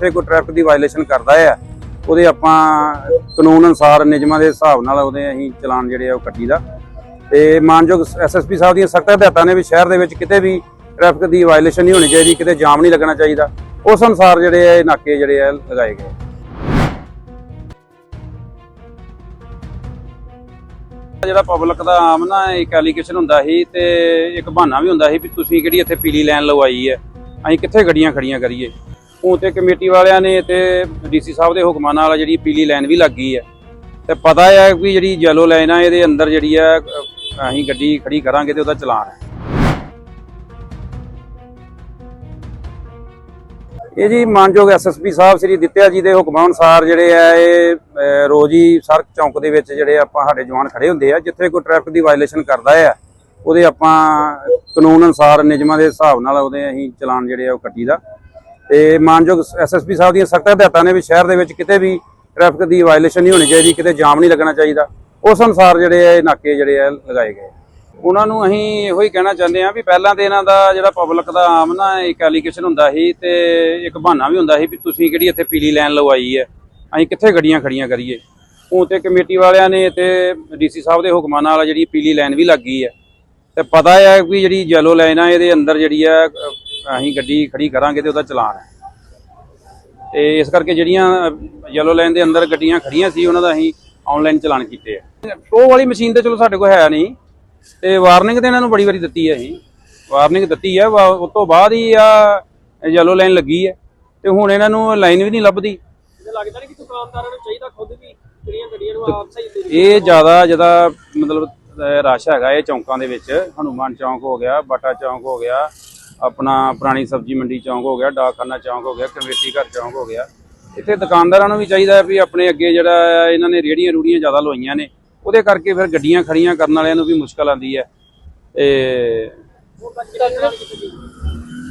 ਜੇ ਕੋਈ ਟ੍ਰੈਫਿਕ ਦੀ ਵਾਇਲੇਸ਼ਨ ਕਰਦਾ ਹੈ ਉਹਦੇ ਆਪਾਂ ਕਾਨੂੰਨ ਅਨੁਸਾਰ ਨਿਯਮਾਂ ਦੇ ਹਿਸਾਬ ਨਾਲ ਉਹਦੇ ਅਸੀਂ ਚਲਾਨ ਜਿਹੜੇ ਆ ਉਹ ਕੱਟੀ ਦਾ। ਤੇ ਮਾਨਯੋਗ ਐਸਐਸਪੀ ਸਾਹਿਬ ਦੀਆਂ ਸਖਤ ਹਦਾਇਤਾਂ ਨੇ ਵੀ ਸ਼ਹਿਰ ਦੇ ਵਿੱਚ ਕਿਤੇ ਵੀ ਟ੍ਰੈਫਿਕ ਦੀ ਵਾਇਲੇਸ਼ਨ ਨਹੀਂ ਹੋਣੀ ਚਾਹੀਦੀ, ਕਿਤੇ ਜਾਮ ਨਹੀਂ ਲੱਗਣਾ ਚਾਹੀਦਾ। ਉਸ ਅਨੁਸਾਰ ਜਿਹੜੇ ਆ ਇਹ ਨਾਕੇ ਜਿਹੜੇ ਆ ਲਗਾਏ ਗਏ। ਜਿਹੜਾ ਪਬਲਿਕ ਦਾ ਆਮ ਨਾ ਇੱਕ ਐਲੀਗੇਸ਼ਨ ਹੁੰਦਾ ਸੀ ਤੇ ਇੱਕ ਬਹਾਨਾ ਵੀ ਹੁੰਦਾ ਸੀ ਵੀ ਤੁਸੀਂ ਕਿਹੜੀ ਇੱਥੇ ਪੀਲੀ ਲਾਈਨ ਲਵਾਈ ਹੈ, ਅਸੀਂ ਕਿੱਥੇ ਗੱਡੀਆਂ ਖੜੀਆਂ ਕਰੀਏ। ਹੁਣ ਤੇ ਕਮੇਟੀ ਵਾਲਿਆਂ ਨੇ ਤੇ ਡੀਸੀ ਸਾਹਿਬ ਦੇ ਹੁਕਮਾਂ ਨਾਲ ਜਿਹੜੀ ਪੀਲੀ ਲਾਈਨ ਵੀ ਲੱਗ ਗਈ ਹੈ। ਤੇ ਪਤਾ ਹੈ ਕਿ ਜਿਹੜੀ ਯੈਲੋ ਲਾਈਨ ਆ, ਇਹਦੇ ਅੰਦਰ ਜਿਹੜੀ ਆ ਅਸੀਂ ਗੱਡੀ ਖੜੀ ਕਰਾਂਗੇ ਤੇ ਉਹਦਾ ਚਲਾਨ ਹੈ। ਇਹ ਜੀ ਮਾਨਯੋਗ ਐਸਐਸਪੀ ਸਾਹਿਬ ਸ੍ਰੀ ਦਿੱਤਿਆ ਜੀ ਦੇ ਹੁਕਮਾਂ ਅਨੁਸਾਰ ਜਿਹੜੇ ਆ ਇਹ ਅ, ਰੋਜ਼ ਹੀ ਸੜਕ ਚੌਂਕ ਦੇ ਵਿੱਚ ਜਿਹੜੇ ਆਪਾਂ ਸਾਡੇ ਜਵਾਨ ਖੜੇ ਹੁੰਦੇ ਆ ਜਿੱਥੇ ਕੋਈ ਟ੍ਰੈਫਿਕ ਦੀ ਵਾਇਲੇਸ਼ਨ ਕਰਦਾ ਆ ਉਹਦੇ ਆਪਾਂ ਕਾਨੂੰਨ ਅਨੁਸਾਰ ਨਿਯਮਾਂ ਦੇ ਹਿਸਾਬ ਨਾਲ ਉਹਦੇ ਅਸੀਂ ਚਲਾਨ ਜਿਹੜੇ ਆ ਉਹ ਕੱਟੀ ਦਾ ਤੇ ਮਾਨਯੋਗ ਐਸਐਸਪੀ ਸਾਹਿਬ ਦੀਆਂ ਸਖਤ ਹਦਾਇਤਾਂ ਨੇ ਵੀ ਸ਼ਹਿਰ ਦੇ ਵਿੱਚ ਕਿਤੇ ਵੀ ਟ੍ਰੈਫਿਕ ਦੀ ਵਾਇਲੇਸ਼ਨ ਨਹੀਂ ਹੋਣੀ ਚਾਹੀਦੀ ਕਿਤੇ ਜਾਮ ਨਹੀਂ ਲੱਗਣਾ ਚਾਹੀਦਾ। ਉਸ ਅਨੁਸਾਰ ਜਿਹੜੇ ਆ ਇਹ ਨਾਕੇ ਜਿਹੜੇ ਆ ਲਗਾਏ ਗਏ। ਉਹਨਾਂ ਨੂੰ ਅਸੀਂ ਇਹੋ ਹੀ ਕਹਿਣਾ ਚਾਹੁੰਦੇ ਆ ਵੀ ਪਹਿਲਾਂ ਤੇ ਇਹਨਾਂ ਦਾ ਜਿਹੜਾ ਪਬਲਿਕ ਦਾ ਆਮ ਨਾ ਇੱਕ ਐਲੀਗੇਸ਼ਨ ਹੁੰਦਾ ਸੀ ਤੇ ਇੱਕ ਬਹਾਨਾ ਵੀ ਹੁੰਦਾ ਸੀ ਵੀ ਤੁਸੀਂ ਕਿਹੜੀ ਇੱਥੇ ਪੀਲੀ ਲਾਈਨ ਲਵਾਈ ਹੈ, ਅਸੀਂ ਕਿੱਥੇ ਗੱਡੀਆਂ ਖੜੀਆਂ ਕਰੀਏ। ਹੁਣ ਤੇ ਕਮੇਟੀ ਵਾਲਿਆਂ ਨੇ ਤੇ ਡੀਸੀ ਸਾਹਿਬ ਦੇ ਹੁਕਮਾਂ ਨਾਲ ਜਿਹੜੀ ਪੀਲੀ ਲਾਈਨ ਵੀ ਲੱਗ ਗਈ ਹੈ। ਤੇ ਪਤਾ ਹੈ ਕਿ ਜਿਹੜੀ ਯੈਲੋ ਲਾਈਨ ਆ, ਇਹਦੇ ਅੰਦਰ ਜਿਹੜੀ ਆ, ਅਸੀਂ ਗੱਡੀ ਖੜੀ ਕਰਾਂਗੇ ਤੇ ਉਹਦਾ ਚਲਾਨ ਹੈ। ਤੇ ਇਸ ਕਰਕੇ ਜਿਹੜੀਆਂ ਯੈਲੋ ਲਾਈਨ ਦੇ ਅੰਦਰ ਗੱਡੀਆਂ ਖੜੀਆਂ ਸੀ, ਉਹਨਾਂ ਦਾ ਅਸੀਂ ਆਨਲਾਈਨ ਚਲਾਨ ਕੀਤੇ ਆ। ਟੋ ਵਾਲੀ ਮਸ਼ੀਨ ਤੇ ਚਲੋ ਸਾਡੇ ਕੋਲ ਹੈ ਨਹੀਂ। ਤੇ ਵਾਰਨਿੰਗ ਤੇ ਇਹਨਾਂ ਨੂੰ ਬੜੀ ਵਾਰੀ ਦਿੱਤੀ ਹੈ ਅਸੀਂ। ਵਾਰਨਿੰਗ ਦਿੱਤੀ ਹੈ ਉਸ ਤੋਂ ਬਾਅਦ ਹੀ ਆ ਯੈਲੋ ਲਾਈਨ ਲੱਗੀ ਹੈ ਤੇ ਹੁਣ ਇਹਨਾਂ ਨੂੰ ਲਾਈਨ ਵੀ ਨਹੀਂ ਲੱਭਦੀ। ਇਹ ਲੱਗਦਾ ਨਹੀਂ ਕਿ ਦੁਕਾਨਦਾਰਾਂ ਨੂੰ ਚਾਹੀਦਾ ਖੁਦ ਵੀ ਜਿਹੜੀਆਂ ਗੱਡੀਆਂ ਨੂੰ ਆਪ ਸਹੀ ਦੇ ਇਹ ਜ਼ਿਆਦਾ ਜਿਹਦਾ ਮਤਲਬ ਰਸ਼ ਹੈਗਾ ਇਹ ਚੌਂਕਾਂ ਦੇ ਵਿੱਚ। ਹਨੂਮਾਨ ਚੌਂਕ ਹੋ ਗਿਆ ਬਾਟਾ ਚੌਂਕ ਹੋ ਗਿਆ ਆਪਣਾ ਪੁਰਾਣੀ ਸਬਜ਼ੀ ਮੰਡੀ ਚੌਂਕ ਹੋ ਗਿਆ ਡਾਕਖਾਨਾ ਚੌਂਕ ਹੋ ਗਿਆ ਕਮੇਟੀ ਘਰ ਚੌਂਕ ਹੋ ਗਿਆ। ਇੱਥੇ ਦੁਕਾਨਦਾਰਾਂ ਨੂੰ ਵੀ ਚਾਹੀਦਾ ਵੀ ਆਪਣੇ ਅੱਗੇ ਜਿਹੜਾ ਇਹਨਾਂ ਨੇ ਰੇੜੀਆਂ ਰੂੜੀਆਂ ਜ਼ਿਆਦਾ ਲਵਾਈਆਂ ਨੇ। ਉਹਦੇ ਕਰਕੇ ਫਿਰ ਗੱਡੀਆਂ ਖੜੀਆਂ ਕਰਨ ਵਾਲਿਆਂ ਨੂੰ ਵੀ ਮੁਸ਼ਕਲ ਆਉਂਦੀ ਹੈ। ਤੇ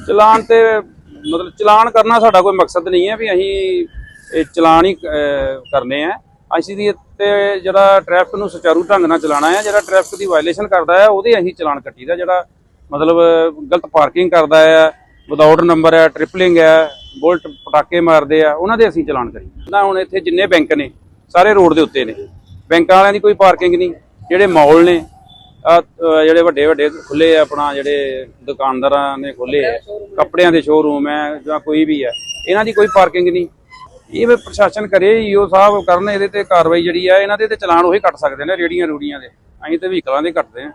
ਚਲਾਨ ਤੇ ਮਤਲਬ ਚਲਾਨ ਕਰਨਾ ਸਾਡਾ ਕੋਈ ਮਕਸਦ ਨਹੀਂ ਹੈ ਵੀ ਅਸੀਂ ਇਹ ਚਲਾਨ ਹੀ ਕਰਨੇ ਆ। ਅਸੀਂ ਦੀ ਤੇ ਜਿਹੜਾ ਟ੍ਰੈਫਿਕ ਨੂੰ ਸੁਚਾਰੂ ਢੰਗ ਨਾਲ ਚਲਾਣਾ ਹੈ, ਜਿਹੜਾ ਟ੍ਰੈਫਿਕ ਦੀ ਵਾਇਲੇਸ਼ਨ ਕਰਦਾ ਹੈ, ਉਹਦੇ ਅਸੀਂ ਚਲਾਨ ਕੱਟੀਦਾ ਜਿਹੜਾ ਮਤਲਬ ਗਲਤ ਪਾਰਕਿੰਗ ਕਰਦਾ ਹੈ ਵਿਦਆਊਟ ਨੰਬਰ ਹੈ ਟ੍ਰਿਪਲਿੰਗ ਹੈ, ਬੁਲਟ ਪਟਾਕੇ ਮਾਰਦੇ ਆ, ਉਹਨਾਂ ਦੇ ਅਸੀਂ ਚਲਾਨ ਕਰੀ। ਨਾ ਹੁਣ ਇੱਥੇ ਜਿੰਨੇ ਬੈਂਕ ਨੇ, ਸਾਰੇ ਰੋਡ ਦੇ ਉੱਤੇ ਨੇ। ਬੈਂਕਾਂ ਵਾਲਿਆਂ ਦੀ ਕੋਈ ਪਾਰਕਿੰਗ ਨਹੀਂ, ਜਿਹੜੇ ਮਾਲ ਨੇ ਜਿਹੜੇ ਵੱਡੇ ਵੱਡੇ ਖੁੱਲੇ ਆ ਆਪਣਾ, ਜਿਹੜੇ ਦੁਕਾਨਦਾਰਾਂ ਨੇ ਖੁੱਲੇ ਆ, ਕੱਪੜਿਆਂ ਦੇ ਸ਼ੋਰੂਮ ਹੈ ਜਾਂ ਕੋਈ ਵੀ ਹੈ ਇਹਨਾਂ ਦੀ ਕੋਈ ਪਾਰਕਿੰਗ ਨਹੀਂ। ਇਹ ਵੀ ਪ੍ਰਸ਼ਾਸਨ ਕਰੇ ਈਓ ਸਾਹਿਬ ਕਰਨ, ਇਹਦੇ ਤੇ ਕਾਰਵਾਈ ਜਿਹੜੀ ਆ, ਇਹਨਾਂ ਦੇ ਤੇ ਚਲਾਨ ਉਹੀ ਕੱਟ ਸਕਦੇ ਨੇ, ਰੇੜੀਆਂ ਰੂੜੀਆਂ ਦੇ, ਅਸੀਂ ਤੇ ਵਹੀਕਲਾਂ ਦੇ ਕੱਟਦੇ ਆ।